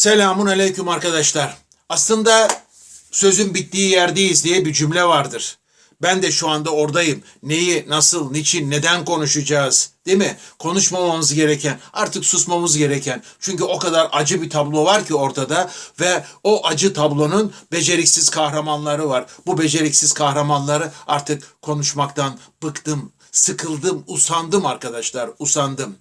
Selamun aleyküm arkadaşlar. Aslında sözün bittiği yerdeyiz diye bir cümle vardır. Ben de şu anda oradayım. Neyi, nasıl, niçin, neden konuşacağız? Değil mi? Konuşmamamız gereken, artık susmamız gereken. Çünkü o kadar acı bir tablo var ki ortada ve o acı tablonun beceriksiz kahramanları var. Bu beceriksiz kahramanları artık konuşmaktan bıktım, sıkıldım, usandım arkadaşlar, usandım.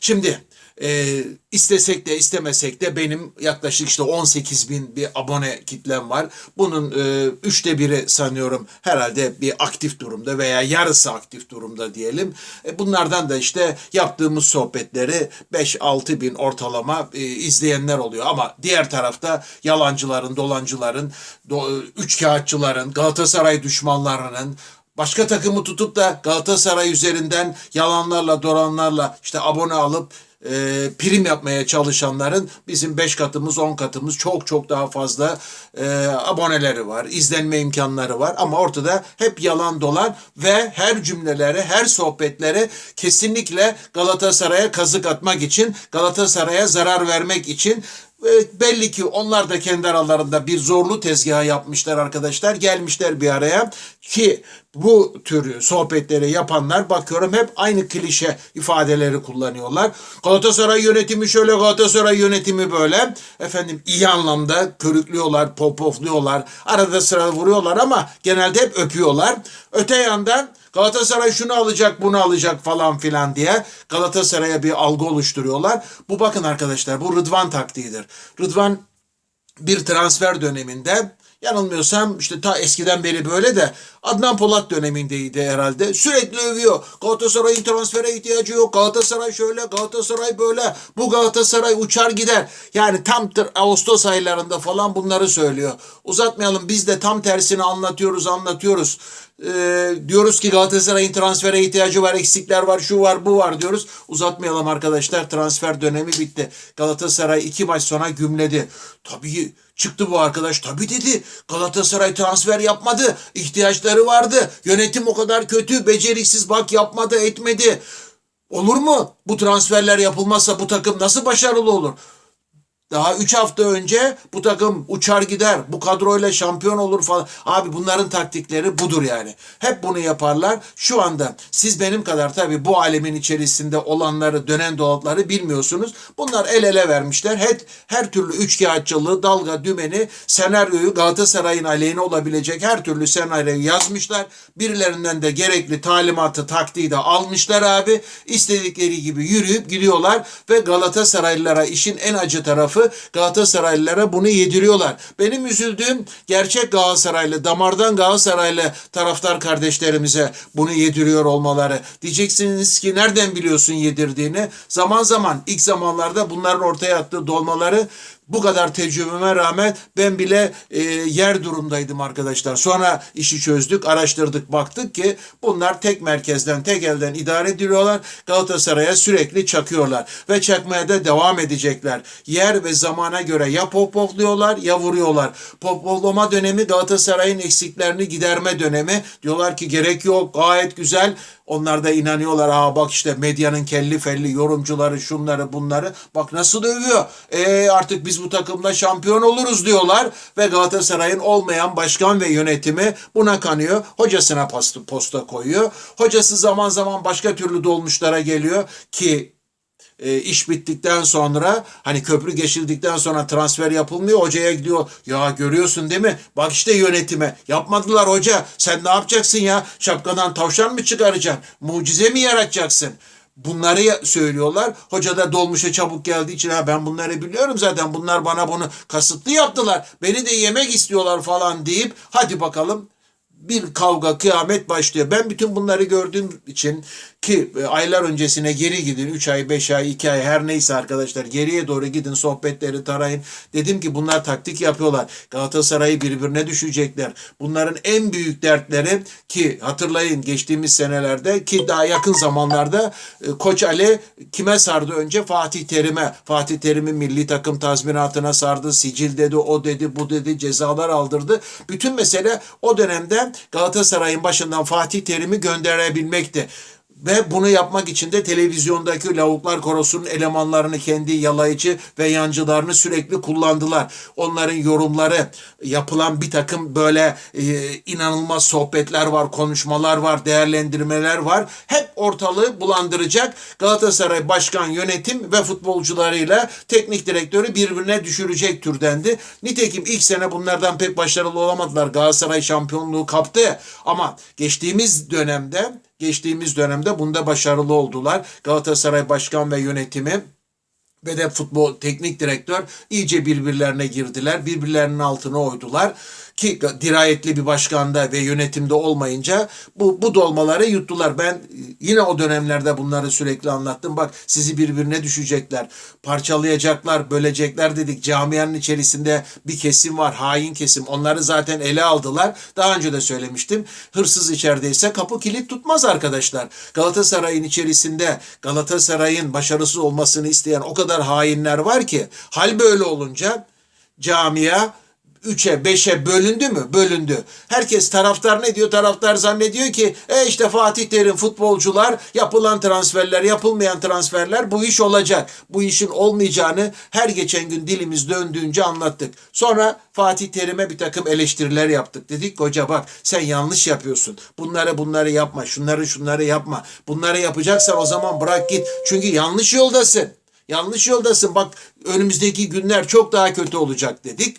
Şimdi e, istesek de istemesek de benim yaklaşık işte 18 bin bir abone kitlem var. Bunun e, üçte biri sanıyorum herhalde bir aktif durumda veya yarısı aktif durumda diyelim. E, bunlardan da işte yaptığımız sohbetleri 5-6 bin ortalama e, izleyenler oluyor. Ama diğer tarafta yalancıların, dolancıların, do, üçkağıtçıların, Galatasaray düşmanlarının, başka takımı tutup da Galatasaray üzerinden yalanlarla, dolanlarla işte abone alıp e, prim yapmaya çalışanların bizim 5 katımız 10 katımız çok çok daha fazla e, aboneleri var. izlenme imkanları var ama ortada hep yalan dolan ve her cümleleri her sohbetleri kesinlikle Galatasaray'a kazık atmak için Galatasaray'a zarar vermek için e, belli ki onlar da kendi aralarında bir zorlu tezgahı yapmışlar arkadaşlar. Gelmişler bir araya ki bu tür sohbetleri yapanlar bakıyorum hep aynı klişe ifadeleri kullanıyorlar. Galatasaray yönetimi şöyle, Galatasaray yönetimi böyle. Efendim iyi anlamda körüklüyorlar, popofluyorlar. Arada sıra vuruyorlar ama genelde hep öpüyorlar. Öte yandan Galatasaray şunu alacak, bunu alacak falan filan diye Galatasaray'a bir algı oluşturuyorlar. Bu bakın arkadaşlar bu Rıdvan taktiğidir. Rıdvan bir transfer döneminde yanılmıyorsam işte ta eskiden beri böyle de Adnan Polat dönemindeydi herhalde. Sürekli övüyor. Galatasaray'ın transfere ihtiyacı yok. Galatasaray şöyle, Galatasaray böyle. Bu Galatasaray uçar gider. Yani tam Ağustos aylarında falan bunları söylüyor. Uzatmayalım biz de tam tersini anlatıyoruz, anlatıyoruz. Ee, diyoruz ki Galatasaray'ın transfere ihtiyacı var, eksikler var, şu var, bu var diyoruz. Uzatmayalım arkadaşlar. Transfer dönemi bitti. Galatasaray iki maç sonra gümledi. Tabii çıktı bu arkadaş. Tabii dedi. Galatasaray transfer yapmadı. İhtiyaçları vardı. Yönetim o kadar kötü, beceriksiz bak yapmadı, etmedi. Olur mu? Bu transferler yapılmazsa bu takım nasıl başarılı olur? Daha 3 hafta önce bu takım uçar gider. Bu kadroyla şampiyon olur falan. Abi bunların taktikleri budur yani. Hep bunu yaparlar. Şu anda siz benim kadar tabii bu alemin içerisinde olanları, dönen dolapları bilmiyorsunuz. Bunlar el ele vermişler. Her, her türlü üçkağıtçılığı, dalga, dümeni, senaryoyu Galatasaray'ın aleyhine olabilecek her türlü senaryoyu yazmışlar. Birilerinden de gerekli talimatı, taktiği de almışlar abi. İstedikleri gibi yürüyüp gidiyorlar ve Galatasaraylılara işin en acı tarafı Galatasaraylılara bunu yediriyorlar. Benim üzüldüğüm gerçek Galatasaraylı, damardan Galatasaraylı taraftar kardeşlerimize bunu yediriyor olmaları. Diyeceksiniz ki nereden biliyorsun yedirdiğini? Zaman zaman ilk zamanlarda bunların ortaya attığı dolmaları bu kadar tecrübeme rağmen ben bile e, yer durumdaydım arkadaşlar. Sonra işi çözdük, araştırdık, baktık ki bunlar tek merkezden, tek elden idare ediliyorlar. Galatasaray'a sürekli çakıyorlar ve çakmaya da devam edecekler. Yer ve zamana göre ya popofluyorlar ya vuruyorlar. Popoflama dönemi Galatasaray'ın eksiklerini giderme dönemi. Diyorlar ki gerek yok, gayet güzel. Onlar da inanıyorlar. Aa bak işte medyanın kelli felli yorumcuları şunları bunları. Bak nasıl övüyor. E artık biz bu takımda şampiyon oluruz diyorlar. Ve Galatasaray'ın olmayan başkan ve yönetimi buna kanıyor. Hocasına posta koyuyor. Hocası zaman zaman başka türlü dolmuşlara geliyor ki e, iş bittikten sonra hani köprü geçildikten sonra transfer yapılmıyor hocaya gidiyor ya görüyorsun değil mi? Bak işte yönetime. Yapmadılar hoca. Sen ne yapacaksın ya? Şapkadan tavşan mı çıkaracaksın? Mucize mi yaratacaksın? Bunları söylüyorlar. Hoca da dolmuşa çabuk geldiği için ha ben bunları biliyorum zaten. Bunlar bana bunu kasıtlı yaptılar. Beni de yemek istiyorlar falan deyip hadi bakalım bir kavga kıyamet başlıyor. Ben bütün bunları gördüğüm için ki e, aylar öncesine geri gidin 3 ay 5 ay 2 ay her neyse arkadaşlar geriye doğru gidin sohbetleri tarayın. Dedim ki bunlar taktik yapıyorlar. Galatasaray'ı birbirine düşecekler. Bunların en büyük dertleri ki hatırlayın geçtiğimiz senelerde ki daha yakın zamanlarda e, Koç Ali kime sardı önce? Fatih Terim'e. Fatih Terim'i milli takım tazminatına sardı. Sicil dedi, o dedi, bu dedi, cezalar aldırdı. Bütün mesele o dönemde Galatasaray'ın başından Fatih Terim'i gönderebilmekti Ve bunu yapmak için de televizyondaki lavuklar korosunun elemanlarını kendi yalayıcı ve yancılarını sürekli kullandılar. Onların yorumları yapılan bir takım böyle e, inanılmaz sohbetler var, konuşmalar var, değerlendirmeler var. Hep ortalığı bulandıracak Galatasaray başkan yönetim ve futbolcularıyla teknik direktörü birbirine düşürecek türdendi. Nitekim ilk sene bunlardan pek başarılı olamadılar. Galatasaray şampiyonluğu kaptı ama geçtiğimiz dönemde geçtiğimiz dönemde bunda başarılı oldular. Galatasaray başkan ve yönetimi ve de futbol teknik direktör iyice birbirlerine girdiler. Birbirlerinin altına oydular. Ki dirayetli bir başkanda ve yönetimde olmayınca bu, bu dolmaları yuttular. Ben yine o dönemlerde bunları sürekli anlattım. Bak sizi birbirine düşecekler, parçalayacaklar, bölecekler dedik. Camianın içerisinde bir kesim var, hain kesim. Onları zaten ele aldılar. Daha önce de söylemiştim. Hırsız içerideyse kapı kilit tutmaz arkadaşlar. Galatasaray'ın içerisinde Galatasaray'ın başarısız olmasını isteyen o kadar hainler var ki hal böyle olunca camia 3'e 5'e bölündü mü? Bölündü. Herkes taraftar ne diyor? Taraftar zannediyor ki e işte Fatih Terim futbolcular yapılan transferler yapılmayan transferler bu iş olacak. Bu işin olmayacağını her geçen gün dilimiz döndüğünce anlattık. Sonra Fatih Terim'e bir takım eleştiriler yaptık. Dedik ki, hoca bak sen yanlış yapıyorsun. Bunları bunları yapma. Şunları şunları yapma. Bunları yapacaksan o zaman bırak git. Çünkü yanlış yoldasın. Yanlış yoldasın. Bak önümüzdeki günler çok daha kötü olacak dedik.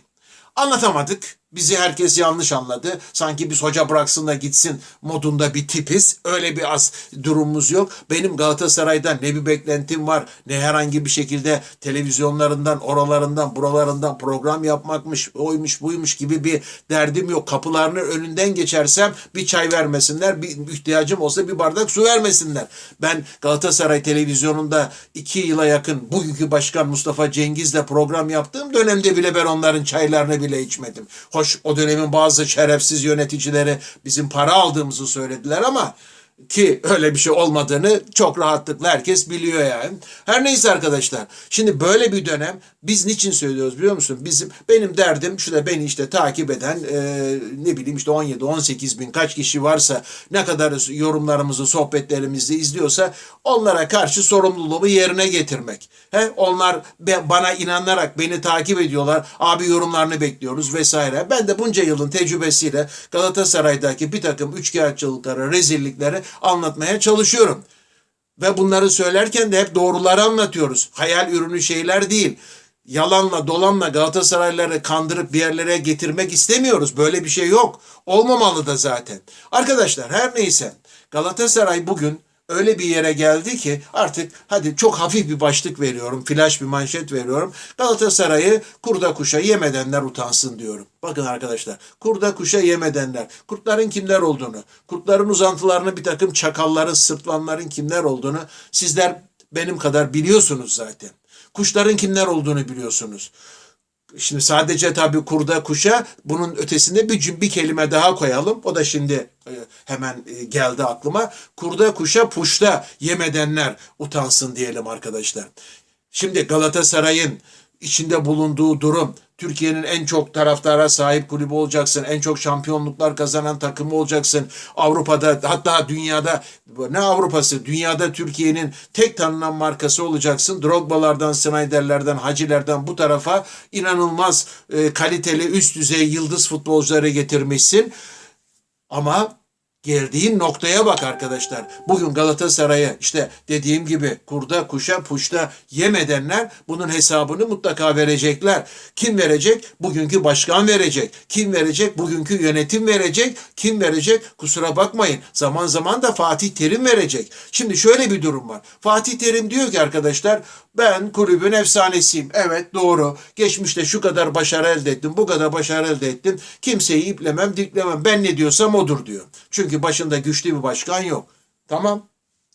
Anlatamadık. Bizi herkes yanlış anladı. Sanki biz hoca bıraksın da gitsin modunda bir tipiz. Öyle bir az durumumuz yok. Benim Galatasaray'dan ne bir beklentim var ne herhangi bir şekilde televizyonlarından, oralarından, buralarından program yapmakmış, oymuş, buymuş gibi bir derdim yok. Kapılarının önünden geçersem bir çay vermesinler, bir ihtiyacım olsa bir bardak su vermesinler. Ben Galatasaray televizyonunda iki yıla yakın bugünkü başkan Mustafa Cengiz'le program yaptığım dönemde bile ben onların çaylarını bile içmedim. Hoş o dönemin bazı şerefsiz yöneticileri bizim para aldığımızı söylediler ama ki öyle bir şey olmadığını çok rahatlıkla herkes biliyor yani. Her neyse arkadaşlar. Şimdi böyle bir dönem biz niçin söylüyoruz biliyor musun? Bizim benim derdim şu da beni işte takip eden e, ne bileyim işte 17-18 bin kaç kişi varsa ne kadar yorumlarımızı sohbetlerimizi izliyorsa onlara karşı sorumluluğumu yerine getirmek. He? Onlar be- bana inanarak beni takip ediyorlar. Abi yorumlarını bekliyoruz vesaire. Ben de bunca yılın tecrübesiyle Galatasaray'daki bir takım üçkağıtçılıkları, rezillikleri anlatmaya çalışıyorum. Ve bunları söylerken de hep doğruları anlatıyoruz. Hayal ürünü şeyler değil. Yalanla dolanla Galatasaraylıları kandırıp bir yerlere getirmek istemiyoruz. Böyle bir şey yok. Olmamalı da zaten. Arkadaşlar her neyse Galatasaray bugün öyle bir yere geldi ki artık hadi çok hafif bir başlık veriyorum. Flash bir manşet veriyorum. Galatasaray'ı kurda kuşa yemedenler utansın diyorum. Bakın arkadaşlar kurda kuşa yemedenler. Kurtların kimler olduğunu, kurtların uzantılarını bir takım çakalların, sırtlanların kimler olduğunu sizler benim kadar biliyorsunuz zaten. Kuşların kimler olduğunu biliyorsunuz. Şimdi sadece tabii kurda kuşa bunun ötesinde bir, cüm- bir kelime daha koyalım. O da şimdi e, hemen e, geldi aklıma. Kurda kuşa puşta yemedenler utansın diyelim arkadaşlar. Şimdi Galatasaray'ın içinde bulunduğu durum Türkiye'nin en çok taraftara sahip kulübü olacaksın. En çok şampiyonluklar kazanan takımı olacaksın. Avrupa'da hatta dünyada ne Avrupa'sı dünyada Türkiye'nin tek tanınan markası olacaksın. Drogba'lardan, Snyder'lerden, Haciler'den bu tarafa inanılmaz e, kaliteli üst düzey yıldız futbolcuları getirmişsin. Ama geldiğin noktaya bak arkadaşlar. Bugün Galatasaray'a işte dediğim gibi kurda kuşa puşta yemedenler bunun hesabını mutlaka verecekler. Kim verecek? Bugünkü başkan verecek. Kim verecek? Bugünkü yönetim verecek. Kim verecek? Kusura bakmayın. Zaman zaman da Fatih Terim verecek. Şimdi şöyle bir durum var. Fatih Terim diyor ki arkadaşlar ben kulübün efsanesiyim. Evet doğru. Geçmişte şu kadar başarı elde ettim, bu kadar başarı elde ettim. Kimseyi iplemem, diklemem. Ben ne diyorsam odur diyor. Çünkü başında güçlü bir başkan yok. Tamam.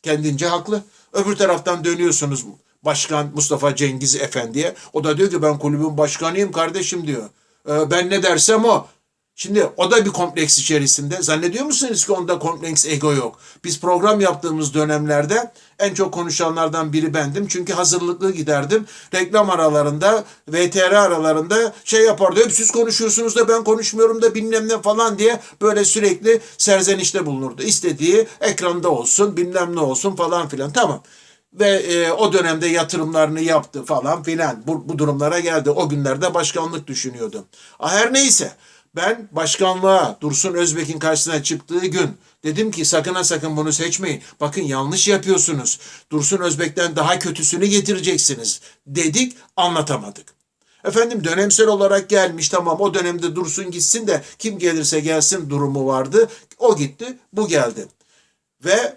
Kendince haklı. Öbür taraftan dönüyorsunuz Başkan Mustafa Cengiz Efendi'ye. O da diyor ki ben kulübün başkanıyım kardeşim diyor. "Ee, ben ne dersem o. Şimdi o da bir kompleks içerisinde. Zannediyor musunuz ki onda kompleks ego yok? Biz program yaptığımız dönemlerde en çok konuşanlardan biri bendim. Çünkü hazırlıklı giderdim. Reklam aralarında, VTR aralarında şey yapardı. Hep siz konuşuyorsunuz da ben konuşmuyorum da bilmem ne falan diye böyle sürekli serzenişte bulunurdu. İstediği ekranda olsun, bilmem ne olsun falan filan. Tamam ve e, o dönemde yatırımlarını yaptı falan filan. Bu, bu durumlara geldi. O günlerde başkanlık düşünüyordu. Ah, Her neyse ben başkanlığa Dursun Özbek'in karşısına çıktığı gün dedim ki sakın ha sakın bunu seçmeyin. Bakın yanlış yapıyorsunuz. Dursun Özbek'ten daha kötüsünü getireceksiniz dedik anlatamadık. Efendim dönemsel olarak gelmiş tamam o dönemde Dursun gitsin de kim gelirse gelsin durumu vardı. O gitti bu geldi. Ve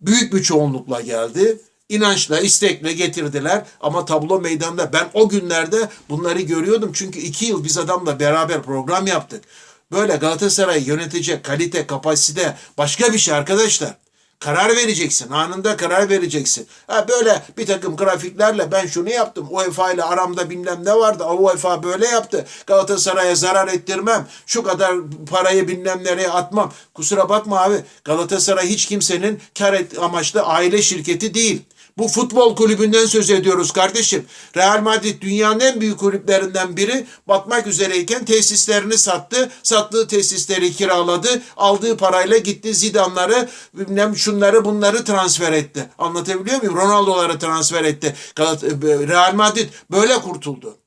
büyük bir çoğunlukla geldi. İnançla, istekle getirdiler ama tablo meydanda. Ben o günlerde bunları görüyordum çünkü iki yıl biz adamla beraber program yaptık. Böyle Galatasaray'ı yönetecek kalite, kapasite başka bir şey arkadaşlar. Karar vereceksin. Anında karar vereceksin. Ha böyle bir takım grafiklerle ben şunu yaptım. UEFA ile aramda bilmem ne vardı. UEFA böyle yaptı. Galatasaray'a zarar ettirmem. Şu kadar parayı bilmem nereye atmam. Kusura bakma abi. Galatasaray hiç kimsenin kar amaçlı aile şirketi değil. Bu futbol kulübünden söz ediyoruz kardeşim. Real Madrid dünyanın en büyük kulüplerinden biri batmak üzereyken tesislerini sattı. Sattığı tesisleri kiraladı. Aldığı parayla gitti Zidane'ları bilmem şunları bunları transfer etti. Anlatabiliyor muyum? Ronaldo'ları transfer etti. Galat- Real Madrid böyle kurtuldu.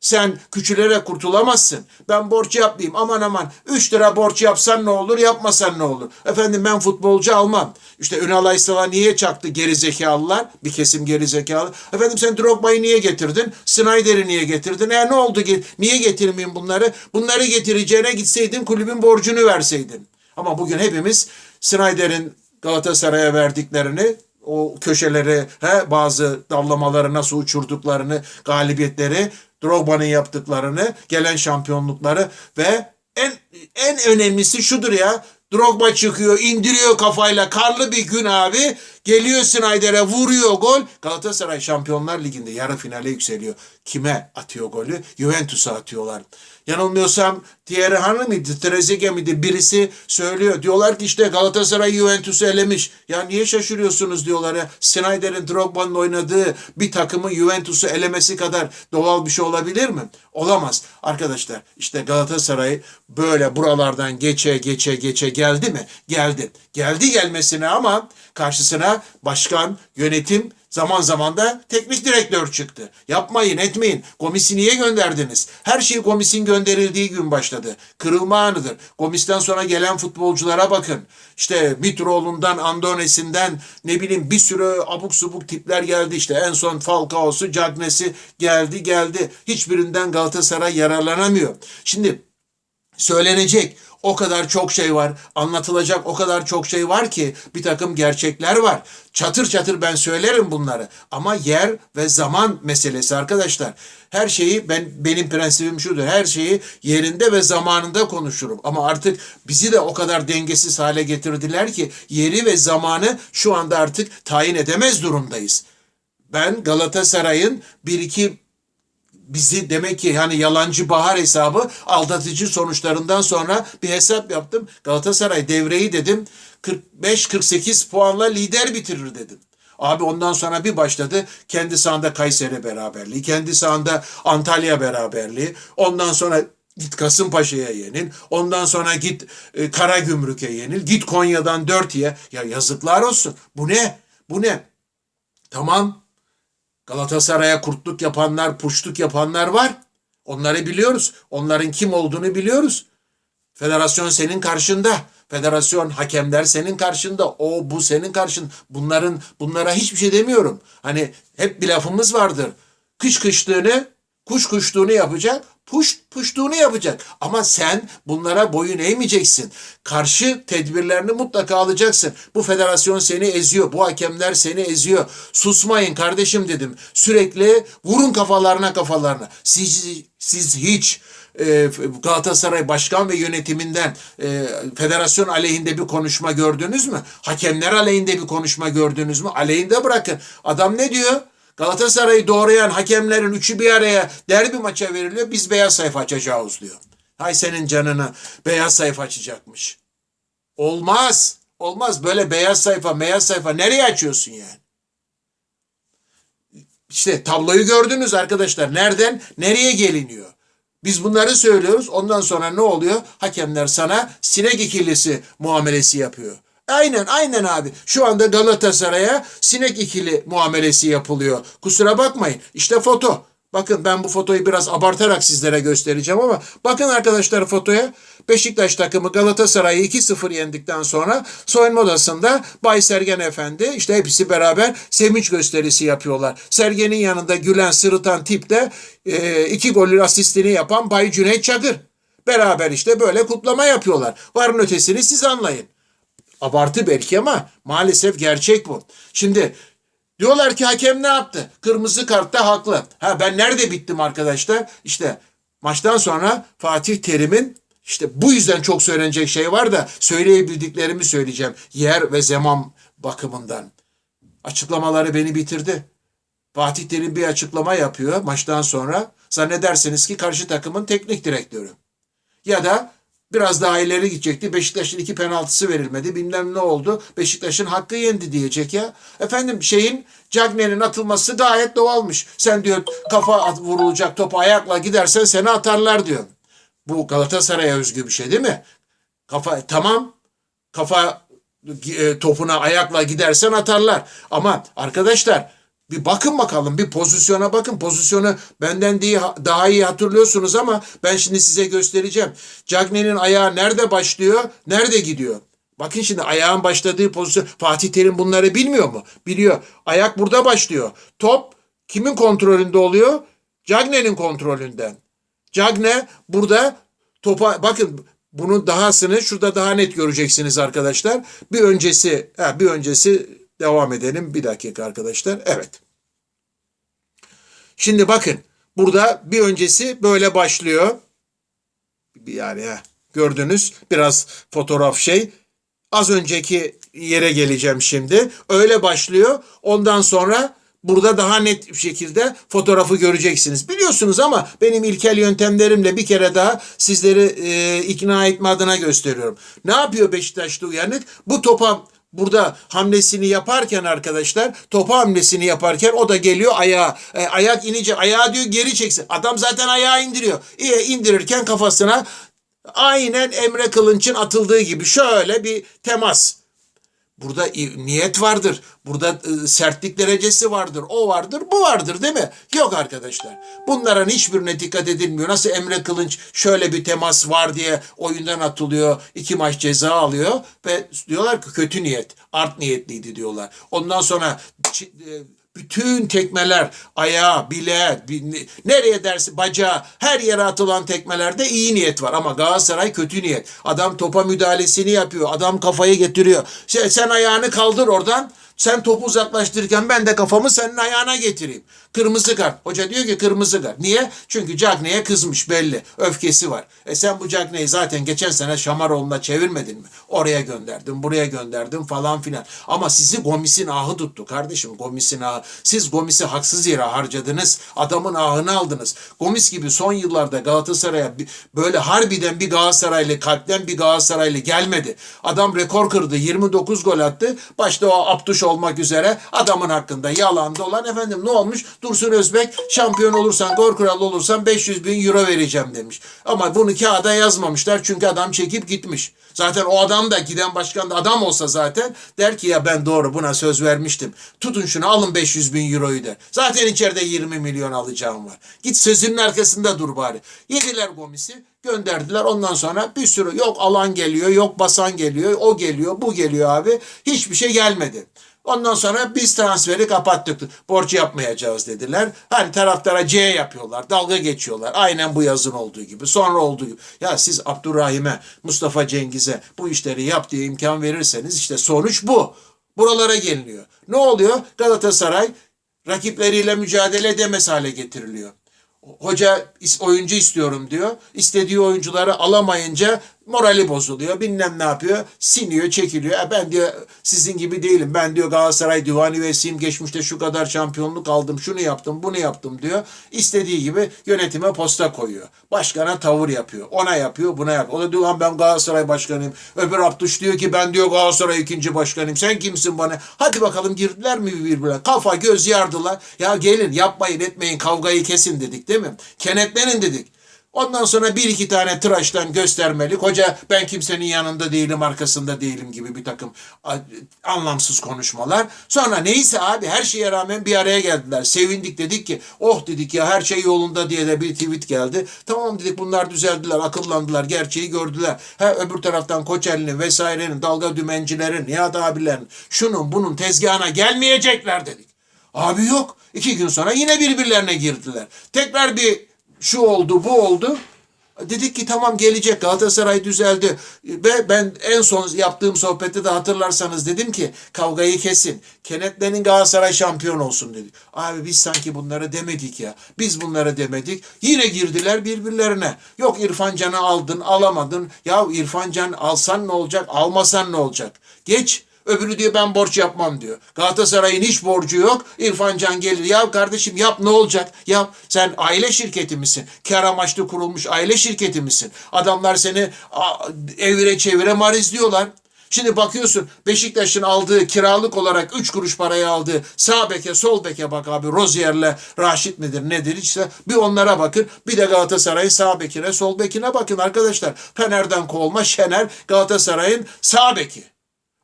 Sen küçülere kurtulamazsın. Ben borç yapmayayım. Aman aman 3 lira borç yapsan ne olur yapmasan ne olur. Efendim ben futbolcu almam. İşte Ünal Aysal'a niye çaktı gerizekalılar? Bir kesim gerizekalı. Efendim sen Drogba'yı niye getirdin? Snyder'i niye getirdin? E ne oldu ki? Niye getirmeyeyim bunları? Bunları getireceğine gitseydin kulübün borcunu verseydin. Ama bugün hepimiz Snyder'in Galatasaray'a verdiklerini o köşeleri, he, bazı dallamaları nasıl uçurduklarını, galibiyetleri, Drogba'nın yaptıklarını, gelen şampiyonlukları ve en en önemlisi şudur ya. Drogba çıkıyor, indiriyor kafayla. Karlı bir gün abi. Geliyor Snyder'e vuruyor gol. Galatasaray Şampiyonlar Ligi'nde yarı finale yükseliyor. Kime atıyor golü? Juventus'a atıyorlar. Yanılmıyorsam Thierry Henry miydi, Trezeguet miydi birisi söylüyor. Diyorlar ki işte Galatasaray Juventus'u elemiş. Ya niye şaşırıyorsunuz diyorlar ya. Snyder'in Drogba'nın oynadığı bir takımın Juventus'u elemesi kadar doğal bir şey olabilir mi? Olamaz. Arkadaşlar işte Galatasaray böyle buralardan geçe geçe geçe geldi mi? Geldi. Geldi gelmesine ama karşısına başkan, yönetim Zaman zaman da teknik direktör çıktı. Yapmayın etmeyin. Komisi niye gönderdiniz? Her şey komisin gönderildiği gün başladı. Kırılma anıdır. Komisten sonra gelen futbolculara bakın. İşte Mitroğlu'ndan, Andones'inden ne bileyim bir sürü abuk subuk tipler geldi. İşte en son Falcao'su, Cagney'si geldi geldi. Hiçbirinden Galatasaray yararlanamıyor. Şimdi söylenecek o kadar çok şey var. Anlatılacak o kadar çok şey var ki bir takım gerçekler var. Çatır çatır ben söylerim bunları. Ama yer ve zaman meselesi arkadaşlar. Her şeyi ben benim prensibim şudur. Her şeyi yerinde ve zamanında konuşurum. Ama artık bizi de o kadar dengesiz hale getirdiler ki yeri ve zamanı şu anda artık tayin edemez durumdayız. Ben Galatasaray'ın bir iki bizi demek ki hani yalancı bahar hesabı aldatıcı sonuçlarından sonra bir hesap yaptım. Galatasaray devreyi dedim 45-48 puanla lider bitirir dedim. Abi ondan sonra bir başladı kendi sahanda Kayseri beraberliği, kendi sahanda Antalya beraberliği. Ondan sonra git Kasımpaşa'ya yenil. Ondan sonra git e, Karagümrük'e yenil. Git Konya'dan 4 ye. Ya yazıklar olsun. Bu ne? Bu ne? Tamam Galatasaray'a kurtluk yapanlar, puşluk yapanlar var. Onları biliyoruz. Onların kim olduğunu biliyoruz. Federasyon senin karşında. Federasyon hakemler senin karşında. O bu senin karşın. Bunların bunlara hiçbir şey demiyorum. Hani hep bir lafımız vardır. Kış kışlığını, kuş kuşluğunu yapacak. Puş puştuğunu yapacak. Ama sen bunlara boyun eğmeyeceksin. Karşı tedbirlerini mutlaka alacaksın. Bu federasyon seni eziyor. Bu hakemler seni eziyor. Susmayın kardeşim dedim. Sürekli vurun kafalarına kafalarına. Siz, siz hiç e, Galatasaray Başkan ve yönetiminden e, federasyon aleyhinde bir konuşma gördünüz mü? Hakemler aleyhinde bir konuşma gördünüz mü? Aleyhinde bırakın. Adam ne diyor? Galatasaray'ı doğrayan hakemlerin üçü bir araya derbi maça veriliyor. Biz beyaz sayfa açacağız diyor. Hay senin canını beyaz sayfa açacakmış. Olmaz. Olmaz. Böyle beyaz sayfa, beyaz sayfa nereye açıyorsun yani? İşte tabloyu gördünüz arkadaşlar. Nereden nereye geliniyor? Biz bunları söylüyoruz. Ondan sonra ne oluyor? Hakemler sana sinek ikilisi muamelesi yapıyor. Aynen aynen abi. Şu anda Galatasaray'a sinek ikili muamelesi yapılıyor. Kusura bakmayın. İşte foto. Bakın ben bu fotoyu biraz abartarak sizlere göstereceğim ama bakın arkadaşlar fotoya. Beşiktaş takımı Galatasaray'ı 2-0 yendikten sonra soyunma odasında Bay Sergen Efendi işte hepsi beraber sevinç gösterisi yapıyorlar. Sergen'in yanında gülen sırıtan tip de e, iki golün asistini yapan Bay Cüneyt Çakır. Beraber işte böyle kutlama yapıyorlar. Varın ötesini siz anlayın. Abartı belki ama maalesef gerçek bu. Şimdi diyorlar ki hakem ne yaptı? Kırmızı kartta haklı. Ha ben nerede bittim arkadaşlar? İşte maçtan sonra Fatih Terim'in işte bu yüzden çok söylenecek şey var da söyleyebildiklerimi söyleyeceğim. Yer ve zaman bakımından. Açıklamaları beni bitirdi. Fatih Terim bir açıklama yapıyor maçtan sonra. Zannedersiniz ki karşı takımın teknik direktörü. Ya da biraz daha ileri gidecekti. Beşiktaş'ın iki penaltısı verilmedi. Bilmem ne oldu. Beşiktaş'ın hakkı yendi diyecek ya. Efendim şeyin Cagney'in atılması gayet doğalmış. Sen diyor kafa at, vurulacak topu ayakla gidersen seni atarlar diyor. Bu Galatasaray'a özgü bir şey değil mi? Kafa tamam. Kafa e, topuna ayakla gidersen atarlar. Ama arkadaşlar bir bakın bakalım bir pozisyona bakın. Pozisyonu benden daha iyi hatırlıyorsunuz ama ben şimdi size göstereceğim. Cagney'in ayağı nerede başlıyor, nerede gidiyor? Bakın şimdi ayağın başladığı pozisyon. Fatih Terim bunları bilmiyor mu? Biliyor. Ayak burada başlıyor. Top kimin kontrolünde oluyor? Cagney'in kontrolünden. Cagne burada topa bakın bunun dahasını şurada daha net göreceksiniz arkadaşlar. Bir öncesi bir öncesi devam edelim. Bir dakika arkadaşlar. Evet. Şimdi bakın burada bir öncesi böyle başlıyor. Yani ha, gördünüz biraz fotoğraf şey. Az önceki yere geleceğim şimdi. Öyle başlıyor. Ondan sonra burada daha net bir şekilde fotoğrafı göreceksiniz. Biliyorsunuz ama benim ilkel yöntemlerimle bir kere daha sizleri e, ikna etme adına gösteriyorum. Ne yapıyor Beşiktaşlı uyanık? Bu topa burada hamlesini yaparken arkadaşlar topa hamlesini yaparken o da geliyor ayağa. E, ayak inince ayağı diyor geri çeksin. Adam zaten ayağı indiriyor. İyi indirirken kafasına aynen Emre Kılınç'ın atıldığı gibi şöyle bir temas. Burada niyet vardır. Burada e, sertlik derecesi vardır. O vardır, bu vardır değil mi? Yok arkadaşlar. Bunların hiçbirine dikkat edilmiyor. Nasıl Emre Kılınç şöyle bir temas var diye oyundan atılıyor. iki maç ceza alıyor ve diyorlar ki kötü niyet, art niyetliydi diyorlar. Ondan sonra e, bütün tekmeler ayağa, bileğe, nereye dersi bacağı, her yere atılan tekmelerde iyi niyet var. Ama Galatasaray kötü niyet. Adam topa müdahalesini yapıyor. Adam kafayı getiriyor. Sen, sen ayağını kaldır oradan. Sen topu uzaklaştırırken ben de kafamı senin ayağına getireyim. Kırmızı kart. Hoca diyor ki kırmızı kart. Niye? Çünkü Cagney'e kızmış belli. Öfkesi var. E sen bu Cagney'i zaten geçen sene Şamaroğlu'na çevirmedin mi? Oraya gönderdin, buraya gönderdin falan filan. Ama sizi Gomis'in ahı tuttu kardeşim. Gomis'in ahı. Siz Gomis'i haksız yere harcadınız. Adamın ahını aldınız. Gomis gibi son yıllarda Galatasaray'a böyle harbiden bir Galatasaraylı, kalpten bir Galatasaraylı gelmedi. Adam rekor kırdı. 29 gol attı. Başta o Abduş olmak üzere adamın hakkında yalan dolan efendim ne olmuş? Dursun Özbek şampiyon olursan gol kralı olursan 500 bin euro vereceğim demiş. Ama bunu kağıda yazmamışlar çünkü adam çekip gitmiş. Zaten o adam da giden başkan da adam olsa zaten der ki ya ben doğru buna söz vermiştim. Tutun şunu alın 500 bin euroyu der. Zaten içeride 20 milyon alacağım var. Git sözünün arkasında dur bari. Yediler Gomis'i gönderdiler. Ondan sonra bir sürü yok alan geliyor, yok basan geliyor, o geliyor, bu geliyor abi. Hiçbir şey gelmedi. Ondan sonra biz transferi kapattık. Borç yapmayacağız dediler. Hani taraftara C yapıyorlar. Dalga geçiyorlar. Aynen bu yazın olduğu gibi. Sonra olduğu gibi. Ya siz Abdurrahim'e, Mustafa Cengiz'e bu işleri yap diye imkan verirseniz işte sonuç bu. Buralara geliniyor. Ne oluyor? Galatasaray rakipleriyle mücadele edemez hale getiriliyor. Hoca oyuncu istiyorum diyor. İstediği oyuncuları alamayınca Morali bozuluyor. Bilmem ne yapıyor. Siniyor, çekiliyor. E ben diyor sizin gibi değilim. Ben diyor Galatasaray divan üyesiyim. Geçmişte şu kadar şampiyonluk aldım. Şunu yaptım, bunu yaptım diyor. İstediği gibi yönetime posta koyuyor. Başkana tavır yapıyor. Ona yapıyor, buna yapıyor. O da diyor ben Galatasaray başkanıyım. Öbür Abdüş diyor ki ben diyor Galatasaray ikinci başkanıyım. Sen kimsin bana? Hadi bakalım girdiler mi birbirine? Kafa göz yardılar. Ya gelin yapmayın etmeyin kavgayı kesin dedik değil mi? Kenetlenin dedik. Ondan sonra bir iki tane tıraştan göstermelik. Hoca ben kimsenin yanında değilim, arkasında değilim gibi bir takım anlamsız konuşmalar. Sonra neyse abi her şeye rağmen bir araya geldiler. Sevindik dedik ki oh dedik ya her şey yolunda diye de bir tweet geldi. Tamam dedik bunlar düzeldiler, akıllandılar, gerçeği gördüler. Ha öbür taraftan Koçelli'nin vesairenin, dalga dümencilerin, Nihat abilerin, şunun bunun tezgahına gelmeyecekler dedik. Abi yok. İki gün sonra yine birbirlerine girdiler. Tekrar bir şu oldu bu oldu. Dedik ki tamam gelecek Galatasaray düzeldi. Ve ben en son yaptığım sohbette de hatırlarsanız dedim ki kavgayı kesin. Kenetlenin Galatasaray şampiyon olsun dedik. Abi biz sanki bunları demedik ya. Biz bunları demedik. Yine girdiler birbirlerine. Yok İrfan Can'ı aldın alamadın. Ya İrfan Can alsan ne olacak almasan ne olacak? Geç. Öbürü diyor ben borç yapmam diyor. Galatasaray'ın hiç borcu yok. İrfan Can gelir. Ya kardeşim yap ne olacak? Yap. Sen aile şirketi misin? Kar amaçlı kurulmuş aile şirketi misin? Adamlar seni evire çevire mariz diyorlar. Şimdi bakıyorsun Beşiktaş'ın aldığı kiralık olarak 3 kuruş parayı aldığı sağ beke sol beke bak abi Rozier'le Raşit midir nedir işte bir onlara bakın bir de Galatasaray'ın sağ bekine sol bekine bakın arkadaşlar. Fener'den kovulma Şener Galatasaray'ın sağ beki.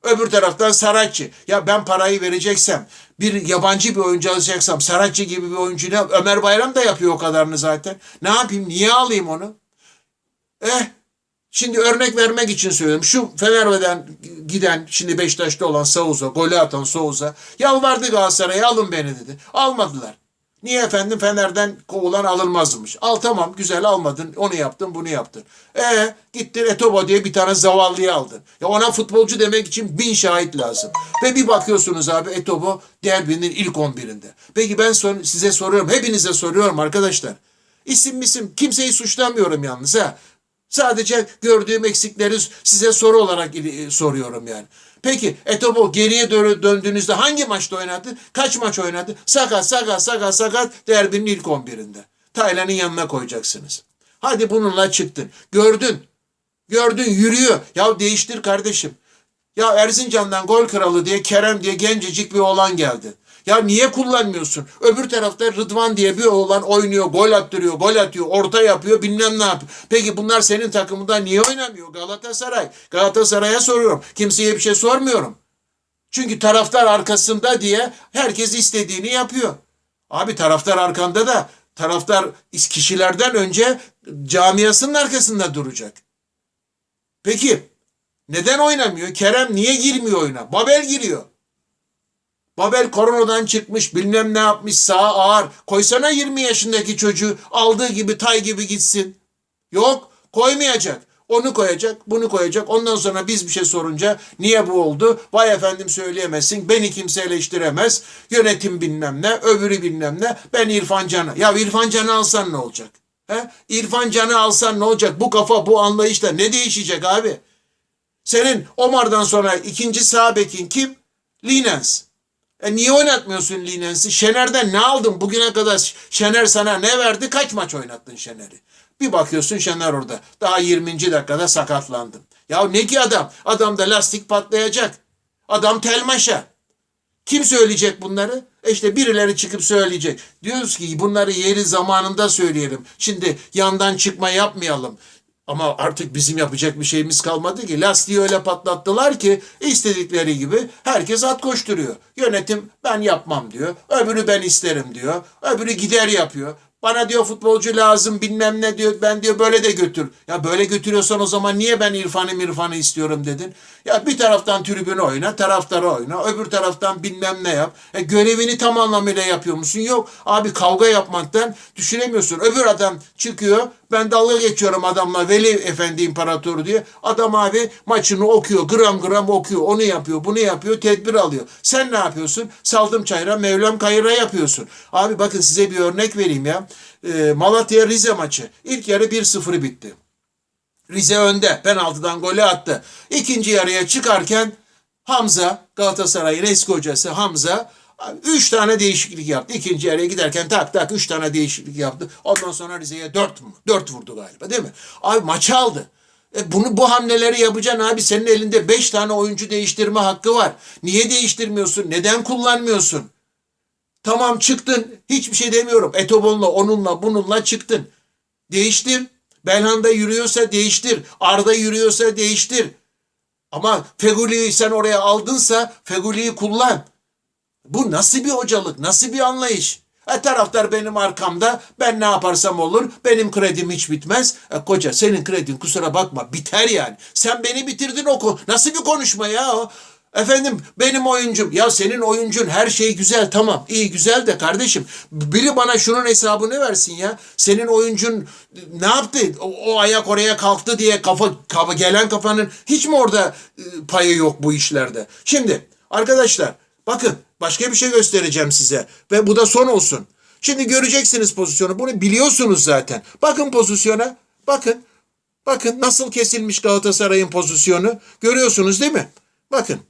Öbür taraftan Saratçı. Ya ben parayı vereceksem, bir yabancı bir oyuncu alacaksam, Saratçı gibi bir oyuncu ne? Ömer Bayram da yapıyor o kadarını zaten. Ne yapayım? Niye alayım onu? Eh, şimdi örnek vermek için söylüyorum. Şu Fenerbahçe'den giden, şimdi Beşiktaş'ta olan Souza, golü atan Souza, yalvardı Galatasaray'a alın beni dedi. Almadılar. Niye efendim Fener'den kovulan alınmazmış. Al tamam güzel almadın onu yaptın bunu yaptın. E gittin Etobo diye bir tane zavallıyı aldın. Ya ona futbolcu demek için bin şahit lazım. Ve bir bakıyorsunuz abi Etobo derbinin ilk 11'inde. Peki ben sor- size soruyorum hepinize soruyorum arkadaşlar. İsim misim kimseyi suçlamıyorum yalnız ha. Sadece gördüğüm eksikleri size soru olarak ili- soruyorum yani. Peki Etobo geriye dö- döndüğünüzde hangi maçta oynadı? Kaç maç oynadı? Sakat sakat sakat sakat derbinin ilk 11'inde. Taylan'ın yanına koyacaksınız. Hadi bununla çıktın. Gördün. Gördün yürüyor. Ya değiştir kardeşim. Ya Erzincan'dan gol kralı diye Kerem diye gencecik bir oğlan geldi. Ya niye kullanmıyorsun? Öbür tarafta Rıdvan diye bir oğlan oynuyor, gol attırıyor, gol atıyor, orta yapıyor, bilmem ne yapıyor. Peki bunlar senin takımında niye oynamıyor? Galatasaray. Galatasaray'a soruyorum. Kimseye bir şey sormuyorum. Çünkü taraftar arkasında diye herkes istediğini yapıyor. Abi taraftar arkanda da taraftar kişilerden önce camiasının arkasında duracak. Peki neden oynamıyor? Kerem niye girmiyor oyuna? Babel giriyor. Babel koronadan çıkmış bilmem ne yapmış sağ ağır. Koysana 20 yaşındaki çocuğu aldığı gibi tay gibi gitsin. Yok koymayacak. Onu koyacak, bunu koyacak. Ondan sonra biz bir şey sorunca niye bu oldu? Vay efendim söyleyemezsin. Beni kimse eleştiremez. Yönetim bilmem ne, öbürü bilmem ne. Ben İrfan Can'ı. Ya İrfan Can'ı alsan ne olacak? He? İrfan Can'ı alsan ne olacak? Bu kafa, bu anlayışla ne değişecek abi? Senin Omar'dan sonra ikinci sağ bekin kim? Linens. E niye oynatmıyorsun Linens'i? Şener'den ne aldın? Bugüne kadar Şener sana ne verdi? Kaç maç oynattın Şener'i? Bir bakıyorsun Şener orada. Daha 20. dakikada sakatlandı. Ya ne ki adam? Adamda lastik patlayacak. Adam telmaşa. Kim söyleyecek bunları? E işte birileri çıkıp söyleyecek. Diyoruz ki bunları yeri zamanında söyleyelim. Şimdi yandan çıkma yapmayalım. Ama artık bizim yapacak bir şeyimiz kalmadı ki. Lastiği öyle patlattılar ki istedikleri gibi herkes at koşturuyor. Yönetim ben yapmam diyor. Öbürü ben isterim diyor. Öbürü gider yapıyor. Bana diyor futbolcu lazım bilmem ne diyor. Ben diyor böyle de götür. Ya böyle götürüyorsan o zaman niye ben İrfan'ı İrfan'ı istiyorum dedin. Ya bir taraftan tribünü oyna, taraftarı oyna. Öbür taraftan bilmem ne yap. E, görevini tam anlamıyla yapıyor musun? Yok. Abi kavga yapmaktan düşünemiyorsun. Öbür adam çıkıyor. Ben dalga geçiyorum adamla Veli Efendi İmparatoru diye. Adam abi maçını okuyor. Gram gram okuyor. Onu yapıyor. Bunu yapıyor. Tedbir alıyor. Sen ne yapıyorsun? Saldım çayıra Mevlam kayıra yapıyorsun. Abi bakın size bir örnek vereyim ya. Ee, Malatya Rize maçı. İlk yarı 1-0 bitti. Rize önde. Penaltıdan golü attı. İkinci yarıya çıkarken Hamza, Galatasaray'ın eski hocası Hamza üç tane değişiklik yaptı. İkinci yarıya giderken tak tak üç tane değişiklik yaptı. Ondan sonra Rize'ye dört mu? Dört vurdu galiba değil mi? Abi maçı aldı. E bunu bu hamleleri yapacaksın abi. Senin elinde beş tane oyuncu değiştirme hakkı var. Niye değiştirmiyorsun? Neden kullanmıyorsun? Tamam çıktın. Hiçbir şey demiyorum. Etobon'la, onunla, bununla çıktın. Değiştir. Belhanda yürüyorsa değiştir. Arda yürüyorsa değiştir. Ama Feguli'yi sen oraya aldınsa Feguli'yi kullan. Bu nasıl bir hocalık, nasıl bir anlayış? E taraftar benim arkamda, ben ne yaparsam olur, benim kredim hiç bitmez. E koca senin kredin kusura bakma biter yani. Sen beni bitirdin oku. Nasıl bir konuşma ya o? Efendim benim oyuncum. Ya senin oyuncun her şey güzel tamam. iyi güzel de kardeşim. Biri bana şunun hesabını versin ya. Senin oyuncun ne yaptı? O, o ayak oraya kalktı diye kafa, kafa gelen kafanın hiç mi orada e, payı yok bu işlerde? Şimdi arkadaşlar bakın başka bir şey göstereceğim size. Ve bu da son olsun. Şimdi göreceksiniz pozisyonu. Bunu biliyorsunuz zaten. Bakın pozisyona. Bakın. Bakın nasıl kesilmiş Galatasaray'ın pozisyonu. Görüyorsunuz değil mi? Bakın.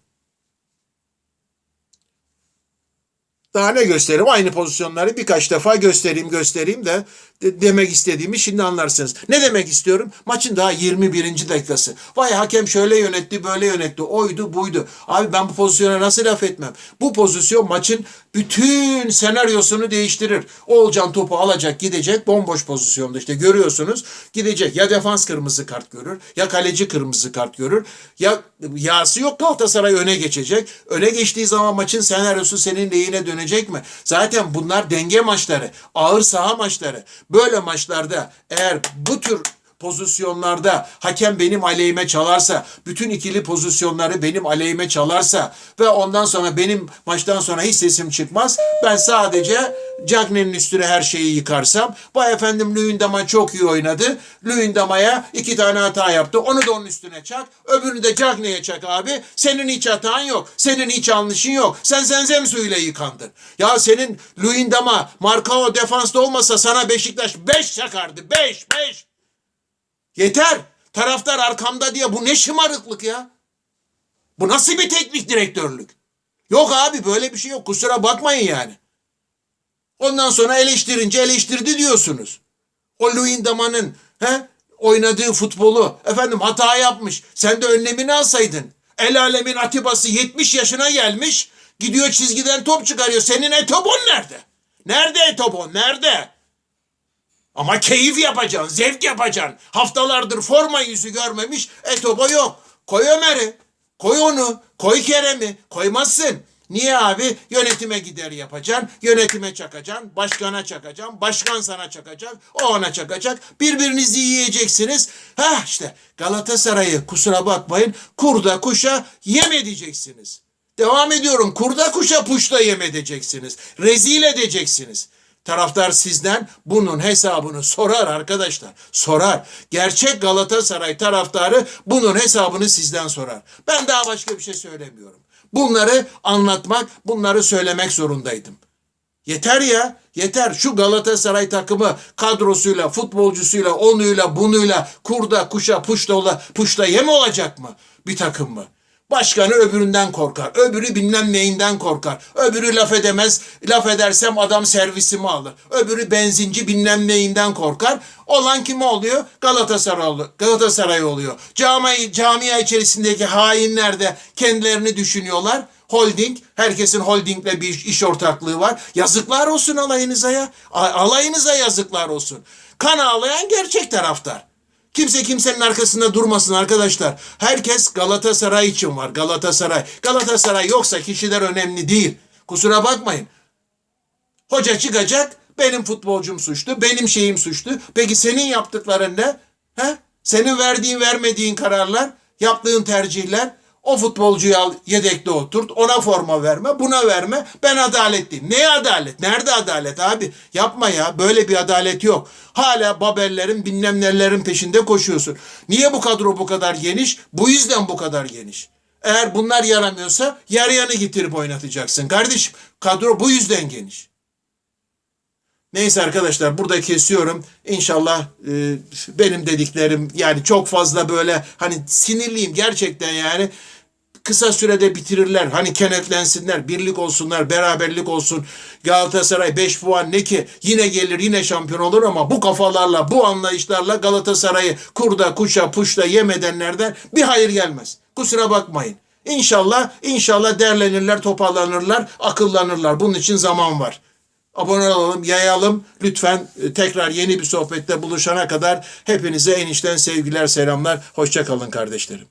Daha ne göstereyim? Aynı pozisyonları birkaç defa göstereyim göstereyim de, de- demek istediğimi şimdi anlarsınız. Ne demek istiyorum? Maçın daha 21. dakikası. Vay hakem şöyle yönetti böyle yönetti. Oydu buydu. Abi ben bu pozisyona nasıl laf etmem? Bu pozisyon maçın bütün senaryosunu değiştirir. Oğulcan topu alacak gidecek bomboş pozisyonda işte görüyorsunuz gidecek. Ya defans kırmızı kart görür ya kaleci kırmızı kart görür. Ya yası yok Galatasaray öne geçecek. Öne geçtiği zaman maçın senaryosu senin lehine dönecek mi? Zaten bunlar denge maçları, ağır saha maçları. Böyle maçlarda eğer bu tür pozisyonlarda hakem benim aleyhime çalarsa, bütün ikili pozisyonları benim aleyhime çalarsa ve ondan sonra benim maçtan sonra hiç sesim çıkmaz. Ben sadece Cagney'in üstüne her şeyi yıkarsam, vay efendim Luyendama çok iyi oynadı. Luyendama'ya iki tane hata yaptı. Onu da onun üstüne çak. Öbürünü de Cagney'e çak abi. Senin hiç hatan yok. Senin hiç yanlışın yok. Sen zenzem suyuyla yıkandın. Ya senin Luyendama, Markao defansta olmasa sana Beşiktaş 5 çakardı. 5, 5. Yeter. Taraftar arkamda diye bu ne şımarıklık ya? Bu nasıl bir teknik direktörlük? Yok abi böyle bir şey yok. Kusura bakmayın yani. Ondan sonra eleştirince eleştirdi diyorsunuz. O Luyendama'nın he, oynadığı futbolu efendim hata yapmış. Sen de önlemini alsaydın. El alemin Atiba'sı 70 yaşına gelmiş. Gidiyor çizgiden top çıkarıyor. Senin Etobon nerede? Nerede Etobon? Nerede? Ama keyif yapacaksın, zevk yapacaksın. Haftalardır forma yüzü görmemiş, Etobo yok. Koy Ömer'i, koy onu, koy Kerem'i, koymazsın. Niye abi? Yönetime gider yapacaksın, yönetime çakacaksın, başkana çakacaksın, başkan sana çakacak, o ona çakacak. Birbirinizi yiyeceksiniz. Ha işte Galatasaray'ı kusura bakmayın kurda kuşa yem edeceksiniz. Devam ediyorum. Kurda kuşa puşta yem edeceksiniz. Rezil edeceksiniz. Taraftar sizden bunun hesabını sorar arkadaşlar. Sorar. Gerçek Galatasaray taraftarı bunun hesabını sizden sorar. Ben daha başka bir şey söylemiyorum. Bunları anlatmak, bunları söylemek zorundaydım. Yeter ya, yeter. Şu Galatasaray takımı kadrosuyla, futbolcusuyla, onuyla, bunuyla, kurda, kuşa, puştola, puşta yem olacak mı? Bir takım mı? Başkanı öbüründen korkar. Öbürü bilmem neyinden korkar. Öbürü laf edemez. Laf edersem adam servisimi alır. Öbürü benzinci bilmem neyinden korkar. Olan kim oluyor? Galatasaray. Galatasaray oluyor. Cami, camia içerisindeki hainler de kendilerini düşünüyorlar. Holding, herkesin holdingle bir iş ortaklığı var. Yazıklar olsun alayınıza ya. Alayınıza yazıklar olsun. Kan ağlayan gerçek taraftar. Kimse kimsenin arkasında durmasın arkadaşlar. Herkes Galatasaray için var. Galatasaray. Galatasaray yoksa kişiler önemli değil. Kusura bakmayın. Hoca çıkacak. Benim futbolcum suçlu. Benim şeyim suçlu. Peki senin yaptıkların ne? He? Senin verdiğin vermediğin kararlar, yaptığın tercihler. O futbolcuyu al yedekte oturt. Ona forma verme. Buna verme. Ben adaletliyim. Ne adalet? Nerede adalet abi? Yapma ya. Böyle bir adalet yok. Hala Babellerin bilmem nelerin peşinde koşuyorsun. Niye bu kadro bu kadar geniş? Bu yüzden bu kadar geniş. Eğer bunlar yaramıyorsa yarı yanı getirip oynatacaksın. Kardeşim kadro bu yüzden geniş. Neyse arkadaşlar burada kesiyorum. İnşallah e, benim dediklerim yani çok fazla böyle hani sinirliyim gerçekten yani kısa sürede bitirirler. Hani kenetlensinler, birlik olsunlar, beraberlik olsun. Galatasaray 5 puan ne ki? Yine gelir, yine şampiyon olur ama bu kafalarla, bu anlayışlarla Galatasaray'ı kurda, kuşa, puşta yemedenlerden bir hayır gelmez. Kusura bakmayın. İnşallah, inşallah derlenirler, toparlanırlar, akıllanırlar. Bunun için zaman var. Abone olalım, yayalım. Lütfen e, tekrar yeni bir sohbette buluşana kadar hepinize en içten sevgiler, selamlar. Hoşça kalın kardeşlerim.